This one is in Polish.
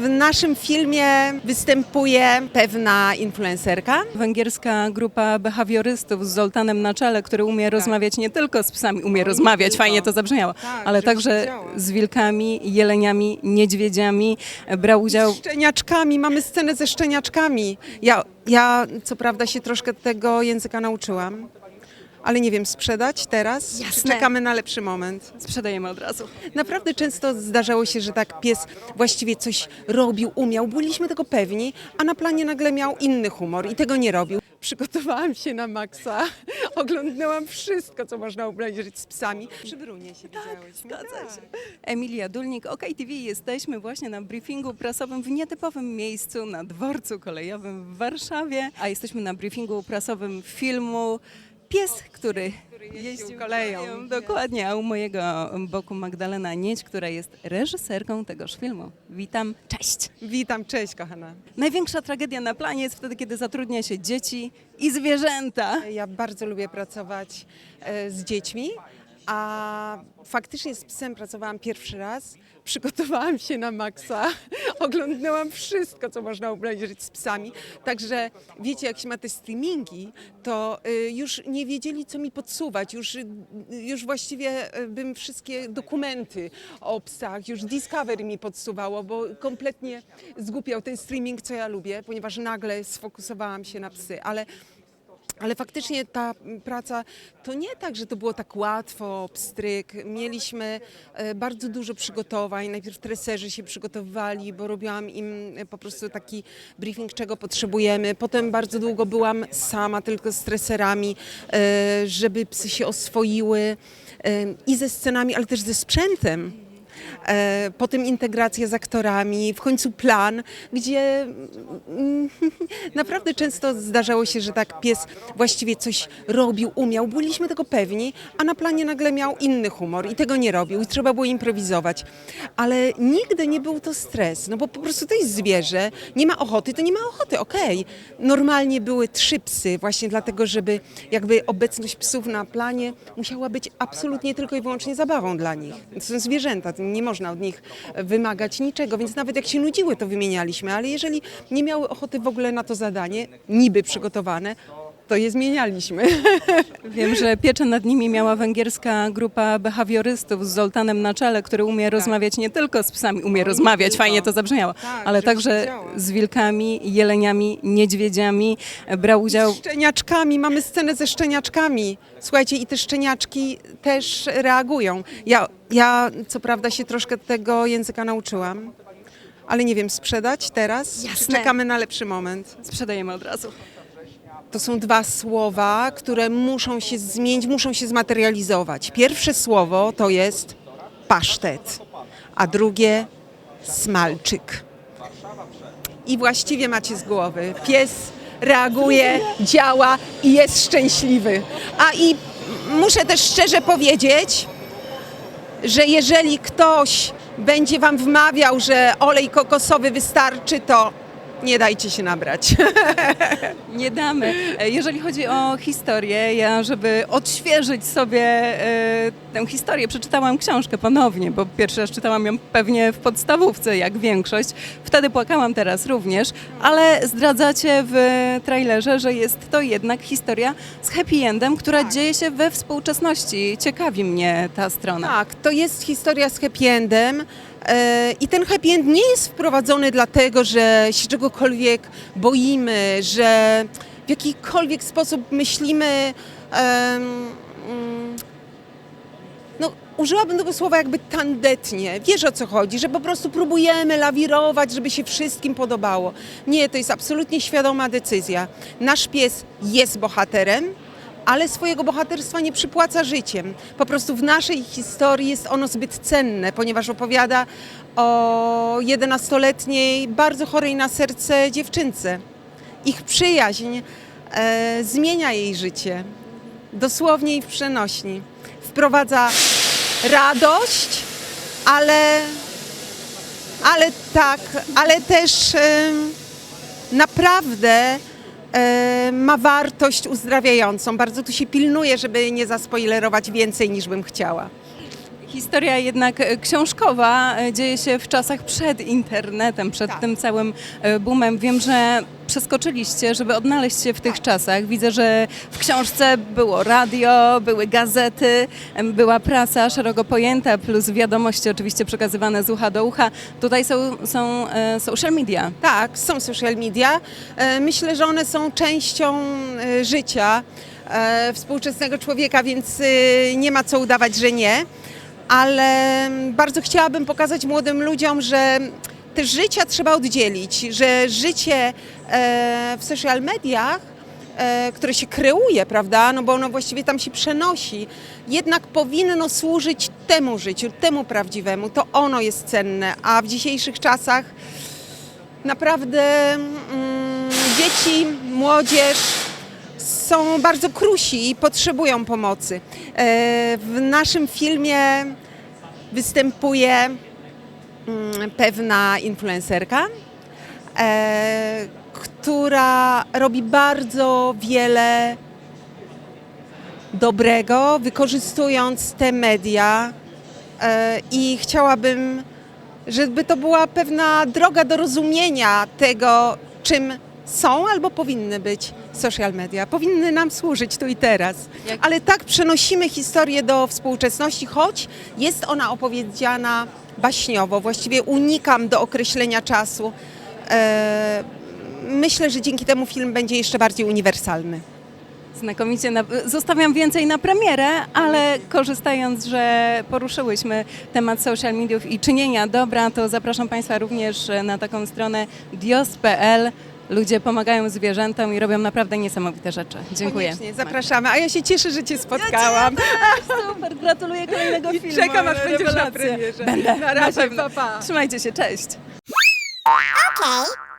W naszym filmie występuje pewna influencerka. Węgierska grupa behawiorystów z Zoltanem na czele, który umie rozmawiać nie tylko z psami, umie rozmawiać, fajnie to zabrzmiało, Tak, ale także z wilkami, jeleniami, niedźwiedziami. Brał udział Szczeniaczkami, mamy scenę ze szczeniaczkami. Ja, ja co prawda się troszkę tego języka nauczyłam, ale nie wiem, sprzedać teraz? Czy Jasne. czekamy na lepszy moment? sprzedajemy od razu. Naprawdę często zdarzało się, że tak pies właściwie coś robił, umiał, byliśmy tego pewni, a na planie nagle miał inny humor i tego nie robił. Przygotowałam się na maksa, oglądnęłam wszystko, co można obejrzeć z psami. Przy Brunie się widziałyśmy. Zgadza się. Emilia Dulnik, OK TV. Jesteśmy właśnie na briefingu prasowym w nietypowym miejscu na dworcu kolejowym w Warszawie, a jesteśmy na briefingu prasowym filmu Pies, który jeździł koleją. Dokładnie, a u mojego boku Magdalena Nieć, która jest reżyserką tegoż filmu. Witam, cześć. Witam, cześć kochana. Największa tragedia na planie jest wtedy, kiedy zatrudnia się dzieci i zwierzęta. Ja bardzo lubię pracować e, z dziećmi, a faktycznie z psem pracowałam pierwszy raz. Przygotowałam się na maksa, oglądnęłam wszystko, co można obejrzeć z psami. Także wiecie, jak się ma te streamingi, to y, już nie wiedzieli, co mi podsuwać. Już, y, już właściwie y, bym wszystkie dokumenty o psach, już Discovery mi podsuwało, bo kompletnie zgłupiał ten streaming, co ja lubię, ponieważ nagle sfokusowałam się na psy. Ale ale faktycznie ta praca to nie tak, że to było tak łatwo, pstryk. Mieliśmy e, bardzo dużo przygotowań. Najpierw treserzy się przygotowywali, bo robiłam im e, po prostu taki briefing, czego potrzebujemy. Potem bardzo długo byłam sama, tylko z treserami, e, żeby psy się oswoiły i ze scenami, ale też ze sprzętem. E, Potem integracja z aktorami, w końcu plan, gdzie mm, naprawdę często zdarzało się, że tak pies właściwie coś robił, umiał, byliśmy tego pewni, a na planie nagle miał inny humor i tego nie robił i trzeba było improwizować. Ale nigdy nie był to stres, no bo po prostu to jest zwierzę, nie ma ochoty, to nie ma ochoty, okej. Normalnie były trzy psy, właśnie dlatego, żeby jakby obecność psów na planie musiała być absolutnie tylko i wyłącznie zabawą dla nich. To są zwierzęta, to nie można od nich wymagać niczego, więc nawet jak się nudziły, to wymienialiśmy, ale jeżeli nie miały ochoty w ogóle na to zadanie, niby przygotowane, to je zmienialiśmy. Wiem, że pieczę nad nimi miała węgierska grupa behawiorystów z Zoltanem na czele, który umie rozmawiać nie tylko z psami, umie rozmawiać, tylko. fajnie to zabrzmiało, Tak, ale także z wilkami, jeleniami, niedźwiedziami. Brał udział Szczeniaczkami, mamy scenę ze szczeniaczkami. Słuchajcie, i te szczeniaczki też reagują. Ja, ja co prawda się troszkę tego języka nauczyłam, ale nie wiem, sprzedać teraz? Czy Jasne. czekamy na lepszy moment? sprzedajemy od razu. To są dwa słowa, które muszą się zmienić, muszą się zmaterializować. Pierwsze słowo to jest pasztet, a drugie smalczyk. I właściwie macie z głowy. Pies reaguje, działa i jest szczęśliwy. A i muszę też szczerze powiedzieć, że jeżeli ktoś będzie wam wmawiał, że olej kokosowy wystarczy, to nie dajcie się nabrać. Nie damy. E, Jeżeli chodzi o historię, ja żeby odświeżyć sobie e, tę historię, przeczytałam książkę ponownie, bo pierwszy raz czytałam ją pewnie w podstawówce, jak większość. Wtedy płakałam teraz również, ale zdradzacie w trailerze, że jest to jednak historia z happy endem, która dzieje się we współczesności. Ciekawi mnie ta strona. Tak, to jest historia z happy endem. E, I ten happy end nie jest wprowadzony dlatego, że się czegokolwiek boimy, że w jakikolwiek sposób myślimy. mm, no, użyłabym tego słowa jakby tandetnie. Wiesz o co chodzi, że po prostu próbujemy lawirować, żeby się wszystkim podobało. Nie, to jest absolutnie świadoma decyzja. Nasz pies jest bohaterem, ale swojego bohaterstwa nie przypłaca życiem. Po prostu w naszej historii jest ono zbyt cenne, ponieważ opowiada o 11-letniej, bardzo chorej na serce dziewczynce. Ich przyjaźń e, zmienia jej życie, dosłownie i w przenośni. Wprowadza radość, ale, ale tak, ale też em, naprawdę e, ma wartość uzdrawiającą. Bardzo tu się pilnuję, żeby nie zaspoilerować więcej niż bym chciała. Historia jednak e, książkowa e, dzieje się w czasach przed internetem, przed Tak. tym całym e, boomem. Wiem, że przeskoczyliście, żeby odnaleźć się w tych czasach. Widzę, że w książce było radio, były gazety, była prasa szeroko pojęta, plus wiadomości oczywiście przekazywane z ucha do ucha. Tutaj są, są social media. Tak, są social media. Myślę, że one są częścią życia współczesnego człowieka, więc nie ma co udawać, że nie. Ale bardzo chciałabym pokazać młodym ludziom, że te życia trzeba oddzielić, że życie e, w social mediach e, które się kreuje, prawda, no bo ono właściwie tam się przenosi, jednak powinno służyć temu życiu, temu prawdziwemu. To ono jest cenne, a w dzisiejszych czasach naprawdę mm, dzieci, młodzież są bardzo krusi i potrzebują pomocy. E, W naszym filmie występuje mm, pewna influencerka, e, która robi bardzo wiele dobrego, wykorzystując te media e, i chciałabym, żeby to była pewna droga do rozumienia tego, czym są albo powinny być social media. Powinny nam służyć tu i teraz. Ale tak przenosimy historię do współczesności, choć jest ona opowiedziana baśniowo. Właściwie unikam do określenia czasu. E, myślę, że dzięki temu film będzie jeszcze bardziej uniwersalny. Znakomicie. Na, zostawiam więcej na premierę, ale korzystając, że poruszyłyśmy temat social mediów i czynienia dobra, to zapraszam Państwa również na taką stronę dios.pl. Ludzie pomagają zwierzętom i robią naprawdę niesamowite rzeczy. Dziękuję. Koniecznie, zapraszamy. A ja się cieszę, że Cię spotkałam. Super, gratuluję kolejnego I filmu. czekam, aż będziesz na premierze. Będę, Na razie, pewno. pa, pa. Trzymajcie się, cześć. Okay.